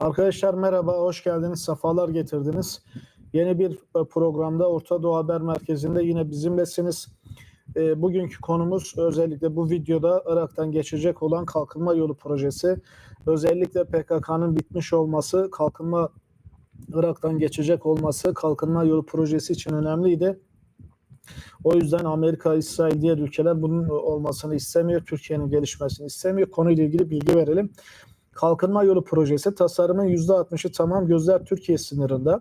Arkadaşlar merhaba, hoş geldiniz, sefalar getirdiniz. Yeni bir e, programda Orta Doğu Haber Merkezi'nde yine bizimlesiniz. E, Bugünkü konumuz özellikle bu videoda Irak'tan geçecek olan kalkınma yolu projesi. Özellikle PKK'nın bitmiş olması, kalkınma Irak'tan geçecek olması kalkınma yolu projesi için önemliydi. O yüzden Amerika, İsrail, diğer ülkeler bunun olmasını istemiyor. Türkiye'nin gelişmesini istemiyor. Konuyla ilgili bilgi verelim. Kalkınma Yolu Projesi tasarımın %60'ı tamam gözler Türkiye sınırında.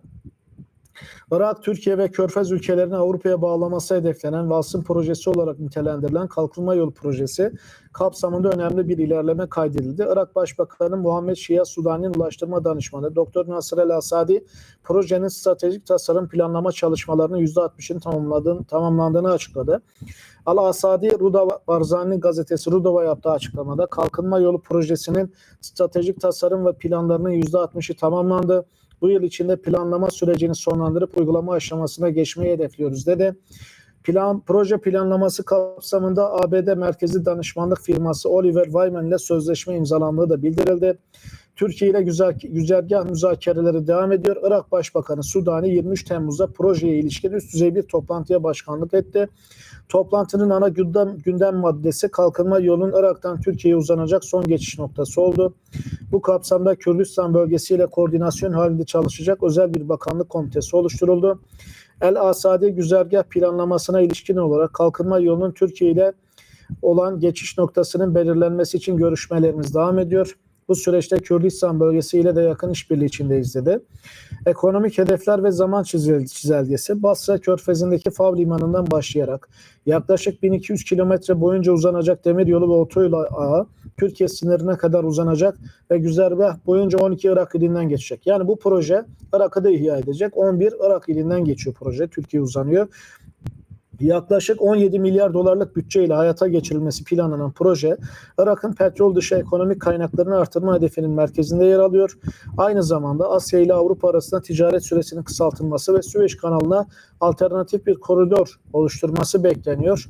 Irak, Türkiye ve Körfez ülkelerini Avrupa'ya bağlaması hedeflenen Vasım projesi olarak nitelendirilen Kalkınma Yolu Projesi kapsamında önemli bir ilerleme kaydedildi. Irak Başbakanı Muhammed Şia Sudani'nin Ulaştırma Danışmanı Dr. Nasır El Asadi projenin stratejik tasarım planlama çalışmalarının %60'ını tamamladığını, tamamlandığını açıkladı. Al Asadi Rudava Barzani gazetesi Rudava yaptığı açıklamada kalkınma yolu projesinin stratejik tasarım ve planlarının %60'ı tamamlandı. Bu yıl içinde planlama sürecini sonlandırıp uygulama aşamasına geçmeyi hedefliyoruz dedi. Plan, proje planlaması kapsamında ABD merkezi danışmanlık firması Oliver Wyman ile sözleşme imzalandığı da bildirildi. Türkiye ile güzel, güzergah müzakereleri devam ediyor. Irak Başbakanı Sudani 23 Temmuz'da projeye ilişkin üst düzey bir toplantıya başkanlık etti. Toplantının ana gündem, gündem maddesi kalkınma yolunun Irak'tan Türkiye'ye uzanacak son geçiş noktası oldu. Bu kapsamda Kürdistan bölgesiyle koordinasyon halinde çalışacak özel bir bakanlık komitesi oluşturuldu. El Asadi güzergah planlamasına ilişkin olarak kalkınma yolunun Türkiye ile olan geçiş noktasının belirlenmesi için görüşmelerimiz devam ediyor. Bu süreçte Kürdistan bölgesiyle de yakın işbirliği içindeyiz dedi. Ekonomik hedefler ve zaman çizel- çizelgesi Basra Körfezi'ndeki Fav Limanı'ndan başlayarak yaklaşık 1200 kilometre boyunca uzanacak demiryolu ve otoyol ağı Türkiye sınırına kadar uzanacak ve güzergah boyunca 12 Irak ilinden geçecek. Yani bu proje Irak'ı da ihya edecek. 11 Irak ilinden geçiyor proje. Türkiye uzanıyor. Yaklaşık 17 milyar dolarlık bütçeyle hayata geçirilmesi planlanan proje, Irak'ın petrol dışı ekonomik kaynaklarını artırma hedefinin merkezinde yer alıyor. Aynı zamanda Asya ile Avrupa arasında ticaret süresinin kısaltılması ve Süveyş kanalına alternatif bir koridor oluşturması bekleniyor.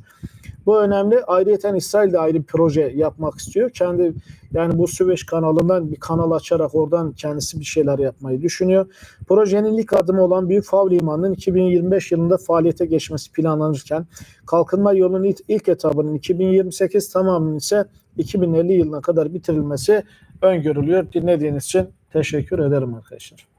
Bu önemli. Ayrıca İsrail de ayrı bir proje yapmak istiyor. Kendi yani bu Süveyş kanalından bir kanal açarak oradan kendisi bir şeyler yapmayı düşünüyor. Projenin ilk adımı olan Büyük Fav Limanı'nın 2025 yılında faaliyete geçmesi planlanırken kalkınma yolunun ilk, ilk etabının 2028 tamamının ise 2050 yılına kadar bitirilmesi öngörülüyor. Dinlediğiniz için teşekkür ederim arkadaşlar.